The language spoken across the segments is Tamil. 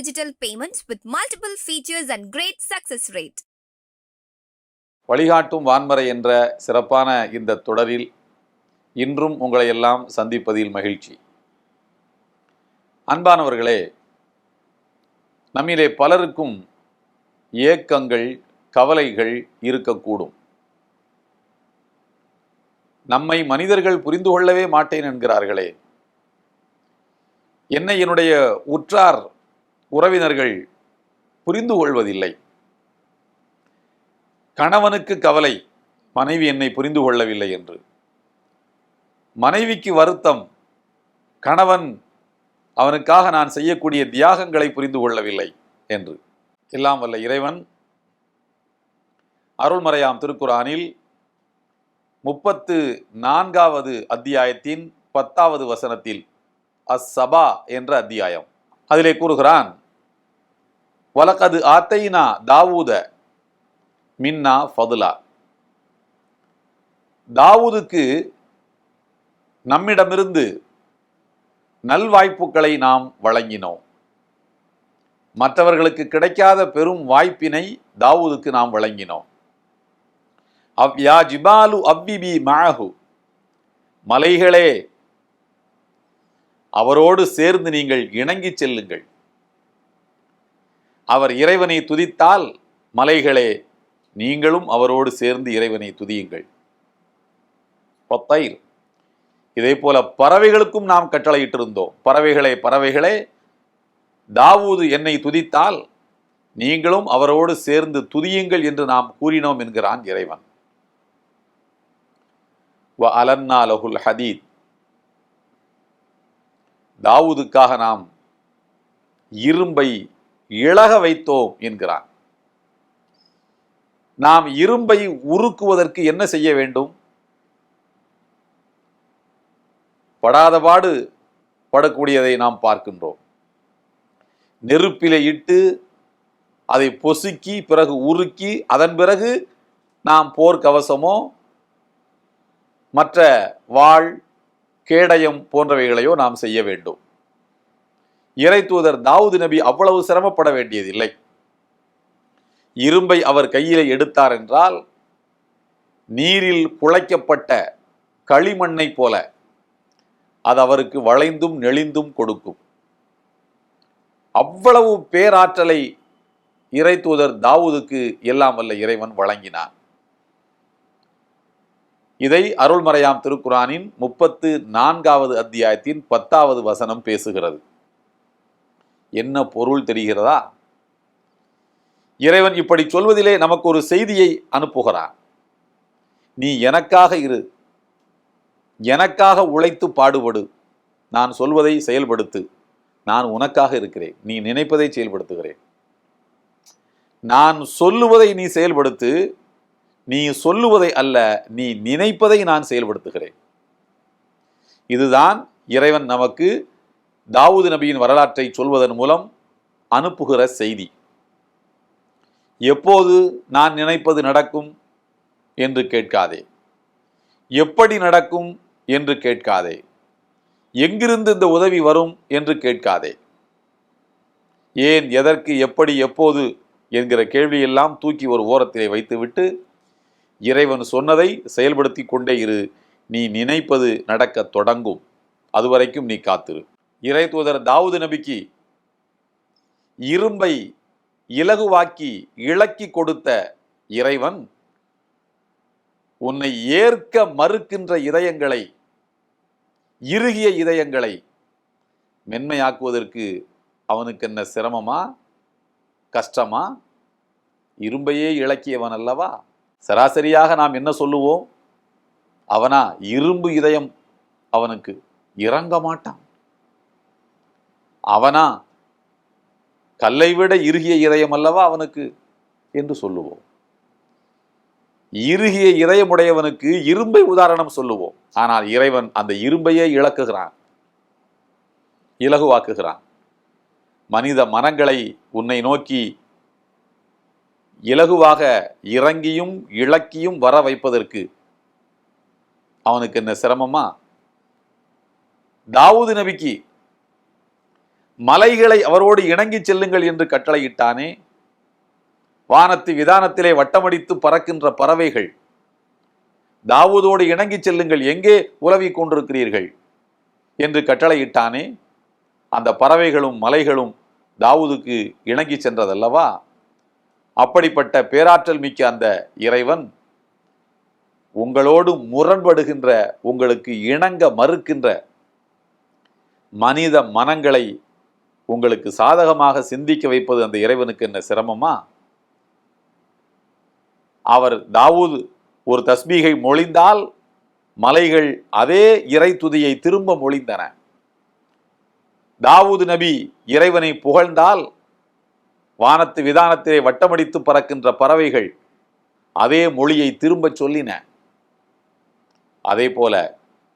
Digital payment with multiple features and great success rate வழிகாட்டும் வான்மறை என்ற சிறப்பான இந்த தொடரில் இன்றும் உங்களை எல்லாம் சந்திப்பதில் மகிழ்ச்சி. அன்பானவர்களே நம்மிலே பலருக்கும் ஏக்கங்கள் கவலைகள் இருக்கக்கூடும். நம்மை மனிதர்கள் புரிந்து கொள்ளவே மாட்டேன் என்கிறார்களே. என்னை என்னுடைய உற்றார் உறவினர்கள் புரிந்து கொள்வதில்லை. கணவனுக்கு கவலை மனைவி என்னை புரிந்து கொள்ளவில்லை என்று. மனைவிக்கு வருத்தம் கணவன் அவனுக்காக நான் செய்யக்கூடிய தியாகங்களை புரிந்து கொள்ளவில்லை என்று. எல்லாம் வல்ல இறைவன் அருள்மறையாம் திருக்குறானில் முப்பத்து நான்காவது அத்தியாயத்தின் பத்தாவது வசனத்தில் அஸ்ஸபா என்ற அத்தியாயம். அதிலே கூறுகிறான் வலக்கது ஆத்தைனா தாவூத மின்னா ஃபதுலா. தாவூதுக்கு நம்மிடமிருந்து நல்வாய்ப்புகளை நாம் வழங்கினோம். மற்றவர்களுக்கு கிடைக்காத பெரும் வாய்ப்பினை தாவூதுக்கு நாம் வழங்கினோம். அவ் யா ஜிபாலு அவ்விபி மழகு மலைகளே அவரோடு சேர்ந்து நீங்கள் இணங்கிச் செல்லுங்கள். அவர் இறைவனை துதித்தால் மலைகளே நீங்களும் அவரோடு சேர்ந்து இறைவனை துதியுங்கள். பொத்தைர் இதே போல பறவைகளுக்கும் நாம் கட்டளையிட்டிருந்தோம். பறவைகளே பறவைகளே தாவூது என்னை துதித்தால் நீங்களும் அவரோடு சேர்ந்து துதியுங்கள் என்று நாம் கூறினோம் என்கிறான் இறைவன். வ அலன்னா லஹுல் ஹதீத். தாவூதுக்காக நாம் இரும்பை இழக வைத்தோம் என்கிறான். நாம் இரும்பை உருக்குவதற்கு என்ன செய்ய வேண்டும்? படாதபாடு படக்கூடியதை நாம் பார்க்கின்றோம். நெருப்பிலே இட்டு அதை பொசுக்கி பிறகு உருக்கி அதன் பிறகு நாம் போர்க்கவசமோ மற்ற வாழ் கேடயம் போன்றவைகளையோ நாம் செய்ய வேண்டும். இறை தூதர் தாவூது நபி அவ்வளவு சிரமப்பட வேண்டியதில்லை. இரும்பை அவர் கையிலே எடுத்தார் என்றால் நீரில் குழைக்கப்பட்ட களிமண்ணை போல அது அவருக்கு வளைந்தும் நெளிந்தும் கொடுக்கும். அவ்வளவு பேராற்றலை இறை தூதர் தாவூதுக்கு எல்லாம் வல்ல இறைவன் வழங்கினான். இதை அருள்மறையாம் திருக்குரானின் முப்பத்து நான்காவது அத்தியாயத்தின் பத்தாவது வசனம் பேசுகிறது. என்ன பொருள் தெரிகிறதா? இறைவன் இப்படி சொல்வதிலே நமக்கு ஒரு செய்தியை அனுப்புகிறான். நீ எனக்காக இரு. எனக்காக உழைத்து பாடுபடு. நான் சொல்வதை செயல்படுத்து. நான் உனக்காக இருக்கிறேன். நீ நினைப்பதை செயல்படுத்துகிறேன். நான் சொல்லுவதை நீ செயல்படுத்து. நீ சொல்லுவதை அல்ல நீ நினைப்பதை நான் செயல்படுத்துகிறேன். இதுதான் இறைவன் நமக்கு தாவூது நபியின் வரலாற்றை சொல்வதன் மூலம் அனுப்புகிற செய்தி. எப்போது நான் நினைப்பது நடக்கும் என்று கேட்காதே. எப்படி நடக்கும் என்று கேட்காதே. எங்கிருந்து இந்த உதவி வரும் என்று கேட்காதே. ஏன் எதற்கு எப்படி எப்போது என்கிற கேள்வியெல்லாம் தூக்கி ஒரு ஓரத்திலே வைத்துவிட்டு இறைவன் சொன்னதை செயல்படுத்தி கொண்டே இரு. நீ நினைப்பது நடக்கத் தொடங்கும். அதுவரைக்கும் நீ காத்திரு. இறை தூதர் தாவூது நபிக்கு இரும்பை இலகுவாக்கி இலக்கி கொடுத்த இறைவன் உன்னை ஏற்க மறுக்கின்ற இதயங்களை இறுகிய இதயங்களை மென்மையாக்குவதற்கு அவனுக்கு என்ன சிரமமா? கஷ்டமா? இரும்பையே இழக்கியவன் அல்லவா? சராசரியாக நாம் என்ன சொல்லுவோம்? அவனா இரும்பு இதயம் அவனுக்கு இறங்க மாட்டான். அவனா கல்லை விட இறுகிய இதயம் அல்லவா அவனுக்கு என்று சொல்லுவோம். இறுகிய இதயமுடையவனுக்கு இரும்பை உதாரணம் சொல்லுவோம். ஆனால் இறைவன் அந்த இரும்பையே இழக்குகிறான். இலகுவாக்குகிறான். மனித மனங்களை உன்னை நோக்கி இலகுவாக இறங்கியும் இழக்கியும் வர வைப்பதற்கு அவனுக்கு என்ன சிரமமா? தாவூது நபிக்கு மலைகளை அவரோடு இணங்கி செல்லுங்கள் என்று கட்டளையிட்டானே. வானத்து விதானத்திலே வட்டமடித்து பறக்கின்ற பறவைகள். தாவூதோடு இணங்கிச் செல்லுங்கள் எங்கே உலவி கொண்டிருக்கிறீர்கள்? என்று கட்டளையிட்டானே. அந்த பறவைகளும் மலைகளும் தாவூதுக்கு இணங்கி சென்றதல்லவா? அப்படிப்பட்ட பேராற்றல் மிக்க அந்த இறைவன் உங்களோடு முரண்படுகின்ற உங்களுக்கு இணங்க மறுக்கின்ற மனித மனங்களை உங்களுக்கு சாதகமாக சிந்திக்க வைப்பது அந்த இறைவனுக்கு என்ன சிரமமா? அவர் தாவூது ஒரு தஸ்பீகை மொழிந்தால் மலைகள் அதே இறை துதியை திரும்ப மொழிந்தன. தாவூது நபி இறைவனை புகழ்ந்தால் வானத்து விதானத்திலே வட்டமடித்து பறக்கின்ற பறவைகள் அதே மொழியை திரும்பச் சொல்லின. அதே போல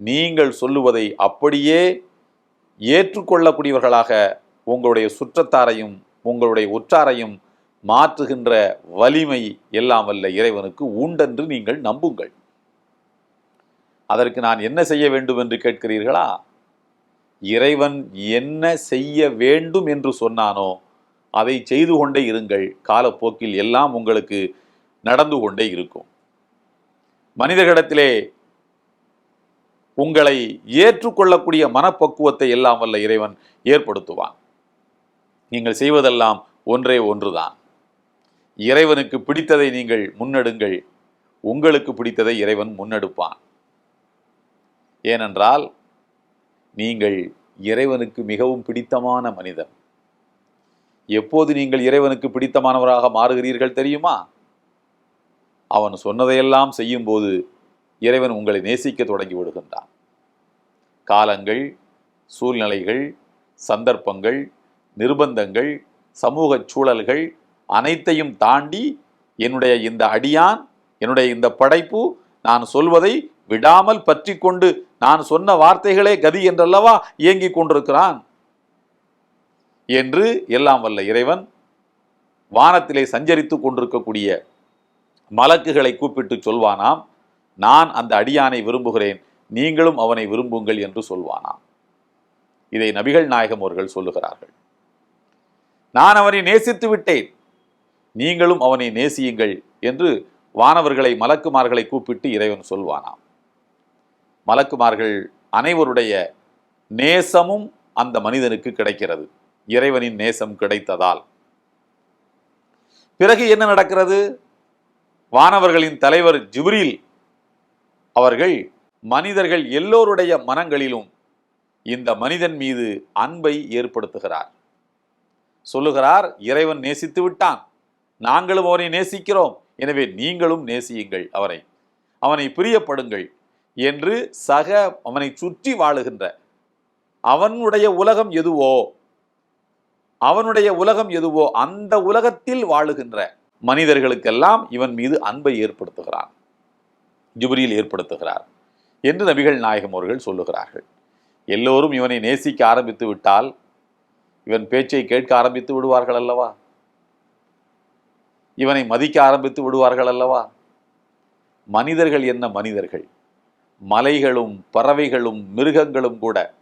நீங்கள் சொல்லுவதை அப்படியே ஏற்றுக்கொள்ளக்கூடியவர்களாக உங்களுடைய சுற்றத்தாரையும் உங்களுடைய உற்றாரையும் மாற்றுகின்ற வலிமை எல்லாம் வல்ல இறைவனுக்கு உண்டென்று நீங்கள் நம்புங்கள். அதற்கு நான் என்ன செய்ய வேண்டும் என்று கேட்கிறீர்களா? இறைவன் என்ன செய்ய வேண்டும் என்று சொன்னானோ அதை செய்து கொண்டே இருங்கள். காலப்போக்கில் எல்லாம் உங்களுக்கு நடந்து கொண்டே இருக்கும். மனிதர்களிடத்திலே உங்களை ஏற்றுக்கொள்ளக்கூடிய மனப்பக்குவத்தை எல்லாம் வல்ல இறைவன் ஏற்படுத்துவான். நீங்கள் செய்வதெல்லாம் ஒன்றே ஒன்றுதான். இறைவனுக்கு பிடித்ததை நீங்கள் முன்னெடுங்கள். உங்களுக்கு பிடித்ததை இறைவன் முன்னெடுப்பான். ஏனென்றால் நீங்கள் இறைவனுக்கு மிகவும் பிடித்தமான மனிதன். எப்போது நீங்கள் இறைவனுக்கு பிடித்தமானவராக மாறுகிறீர்கள் தெரியுமா? அவன் சொன்னதையெல்லாம் செய்யும்போது இறைவன் உங்களை நேசிக்க தொடங்கி விடுகின்றான். காலங்கள் சூழ்நிலைகள் சந்தர்ப்பங்கள் நிர்பந்தங்கள் சமூக சூழல்கள் அனைத்தையும் தாண்டி என்னுடைய இந்த அடியான் என்னுடைய இந்த படைப்பு நான் சொல்வதை விடாமல் பற்றி கொண்டு நான் சொன்ன வார்த்தைகளே கதி என்றல்லவா இயங்கிக் கொண்டிருக்கிறான்? என்று எல்லாம் வல்ல இறைவன் வானத்திலே சஞ்சரித்து கொண்டிருக்கக்கூடிய மலக்குகளை கூப்பிட்டு சொல்வானாம் நான் அந்த அடியானை விரும்புகிறேன் நீங்களும் அவனை விரும்புங்கள் என்று சொல்வானாம். இதை நபிகள் நாயகம் அவர்கள் சொல்லுகிறார்கள். நான் அவனை நேசித்து விட்டேன். நீங்களும் அவனை நேசியுங்கள் என்று வானவர்களை மலக்குமார்களை கூப்பிட்டு இறைவன் சொல்வானாம். மலக்குமார்கள் அனைவருடைய நேசமும் அந்த மனிதனுக்கு கிடைக்கிறது. இறைவனின் நேசம் கிடைத்ததால். பிறகு என்ன நடக்கிறது? வானவர்களின் தலைவர் ஜிப்ரில் அவர்கள் மனிதர்கள் எல்லோருடைய மனங்களிலும் இந்த மனிதன் மீது அன்பை ஏற்படுத்துகிறார். சொல்லுகிறார் இறைவன் நேசித்து விட்டான். நாங்களும் அவனை நேசிக்கிறோம். எனவே நீங்களும் நேசியுங்கள் அவரை. அவனை பிரியப்படுங்கள் என்று சக அவனை சுற்றி வாழுகின்ற. அவனுடைய உலகம் எதுவோ அவனுடைய உலகம் எதுவோ அந்த உலகத்தில் வாழுகின்ற மனிதர்களுக்கெல்லாம் இவன் மீது அன்பை ஏற்படுத்துகிறான். ஜிப்ரீல் ஏற்படுத்துகிறார் என்று நபிகள் நாயகம் அவர்கள் சொல்லுகிறார்கள். எல்லோரும் இவனை நேசிக்க ஆரம்பித்து விட்டால் இவன் பேச்சை கேட்க ஆரம்பித்து விடுவார்கள் அல்லவா? இவனை மதிக்க ஆரம்பித்து விடுவார்கள் அல்லவா? மனிதர்கள் என்ன மனிதர்கள்? மலைகளும் பறவைகளும் மிருகங்களும் கூட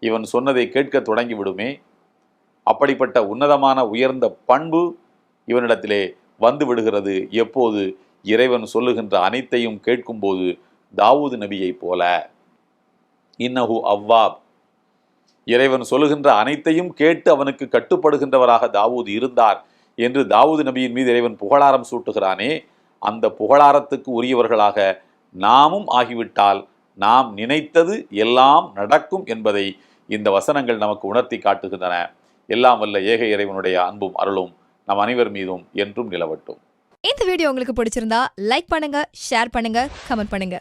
இவன் சொன்னதை கேட்க தொடங்கி விடுமே அப்படிப்பட்ட உன்னதமான உயர்ந்த பண்பு இவனிடத்திலே வந்து விடுகிறது. எப்போது? இறைவன் சொல்லுகின்ற அனைத்தையும் கேட்கும்போது தாவூது நபியைப் போல. இன்னஹு அவ்வாப். இறைவன் சொல்லுகின்ற அனைத்தையும் கேட்டு அவனுக்கு கட்டுப்படுகின்றவராக தாவூது இருந்தார் என்று தாவூது நபியின் மீது இறைவன் புகழாரம் சூட்டுகிறானே அந்த புகழாரத்துக்கு உரியவர்களாக நாமும் ஆகிவிட்டால் நாம் நினைத்தது எல்லாம் நடக்கும் என்பதை இந்த வசனங்கள் நமக்கு உணர்த்தி காட்டுகின்றன. எல்லாம் வல்ல ஏக இறைவனுடைய அன்பும் அருளும் நம் அனைவர் மீதும் என்றும் நிலவட்டும். இந்த வீடியோ உங்களுக்கு பிடிச்சிருந்தா லைக் பண்ணுங்க ஷேர் பண்ணுங்க கமெண்ட் பண்ணுங்க.